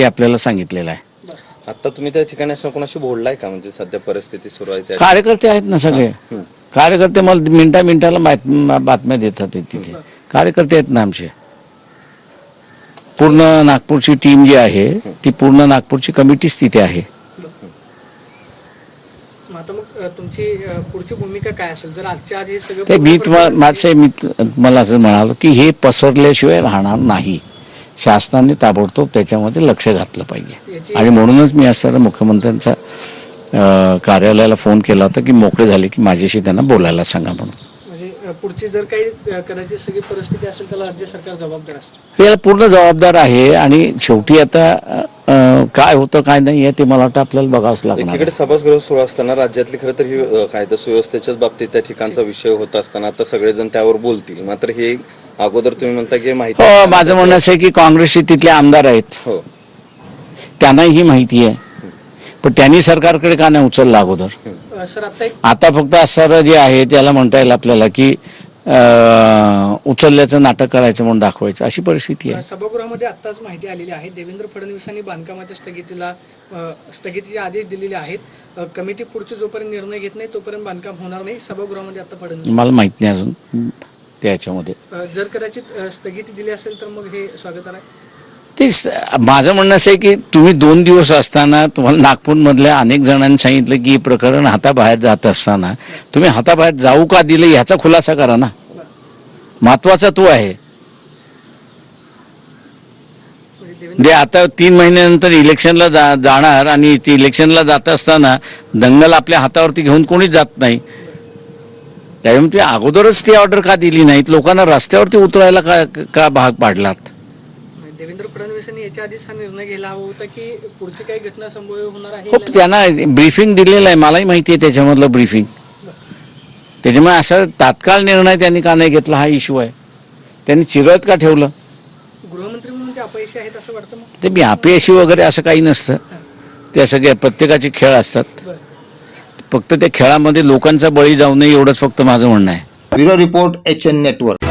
करण्यासाठी आपल्याला सांगितलेलं आहे. आता तुम्ही त्या ठिकाणी असं कोणाशी बोललाय का? म्हणजे सध्या परिस्थिती सुरू आहे त्या कार्यकर्ते आहेत ना सगळे. कार्यकर्ते मला मिनटा मिनिटाला बात- बातम्या देतात ते तिथे. कार्यकर्ते आहेत ना आमचे. पूर्ण नागपूरची टीम जी आहे ती पूर्ण नागपूरची कमिटीच तिथे आहे. मग आता मग अ, तुमची अ, पुढची भूमिका काय असेल? जर आजच्या आज हे सगळं ते मी तुम्हाला माझं मी मला असं म्हणालो की हे पसरल्याशिवाय राहणार नाही. शासनाने ताबडतोब त्याच्यामध्ये लक्ष घातलं पाहिजे. आणि म्हणूनच मी असं मुख्यमंत्र्यांच्या अं, कार्यालयाला फोन केला होता की मोकळे झाले की माझ्याशी त्यांना बोलायला सांगा म्हणून. म्हणजे अ, पुढची जर काही अ, कदाचित सगळी परिस्थिती असेल त्याला राज्य सरकार जबाबदार असेल. याला पूर्ण जबाबदार आहे आणि शेवटी आता काय होतं काय नाही आहे ते मला वाटतं आपल्याला बघावंच लागणार आहे. एकीकडे सभागृह सुरू असताना राज्यातली खरं तर ही कायदा सुव्यवस्थेच्याच बाबतीत त्या ठिकाणचा विषय होत असताना आता सगळेजण त्यावर बोलतील. मात्र हे अगोदर तुम्ही म्हणता की माहिती हो माझं म्हणणं असं आहे की काँग्रेसचे तिथले आमदार आहेत. हो. त्यांनाही ही माहिती आहे. पण त्यांनी सरकारकडे का नाही उचलला अगोदर? सर आता एक आता फक्त असणारं जे आहे त्याला म्हणता येईल आपल्याला की अं, उचलल्याचं नाटक करायचं म्हणून दाखवायचं अशी परिस्थिती आहे. सभागृहामध्ये आत्ताच माहिती आलेली आहे. देवेंद्र फडणवीसांनी बांधकामाच्या स्थगितीला अ, स्थगितीचे आदेश दिलेले आहेत. अ, कमिटी पुढचे जोपर्यंत निर्णय घेत नाही तोपर्यंत बांधकाम होणार नाही. सभागृहामध्ये आता फडणवीस मला माहीत नाही अजून. त्याच्यामध्ये. अ, जर कदाचित स्थगिती दिली असेल तर मग हे स्वागत आहे? ते माझं म्हणणं असं आहे की तुम्ही दोन दिवस असताना तुम्हाला नागपूरमधल्या अनेक जणांनी सांगितलं की हे प्रकरण हाताबाहेर जात असताना तुम्ही हाताबाहेर जाऊ का दिलं ह्याचा खुलासा करा ना. महत्त्वाचा तो आहे. म्हणजे आता तीन महिन्यानंतर इलेक्शनला जा जाणार आणि ती इलेक्शनला जात असताना दंगल आपल्या हातावरती घेऊन कोणीच जात नाही. त्यामुळे तुम्ही अगोदरच ती ऑर्डर का दिली नाहीत? लोकांना रस्त्यावरती उतरायला का का भाग पाडलात? देवेंद्र फडणवीसांनी याच्या आधीच हा निर्णय घ्यायला हवा होता की पुढची काही घटना संभव होणार आहे? हो त्यांना ब्रीफिंग दिलेलं आहे. मलाही माहिती आहे त्याच्यामधलं ब्रीफिंग त्याच्यामुळे असा तात्काळ निर्णय त्यांनी का नाही घेतला हा इश्यू आहे. त्यांनी चिरळत का ठेवलं? गृहमंत्री म्हणून ते अपयशी आहेत असं वाटतं ते मी अपयशी वगैरे असं काही नसतं. त्या सगळ्या प्रत्येकाचे खेळ असतात. फक्त त्या खेळामध्ये लोकांचा बळी जाऊ नये एवढंच फक्त माझं म्हणणं आहे. Bureau report H N network.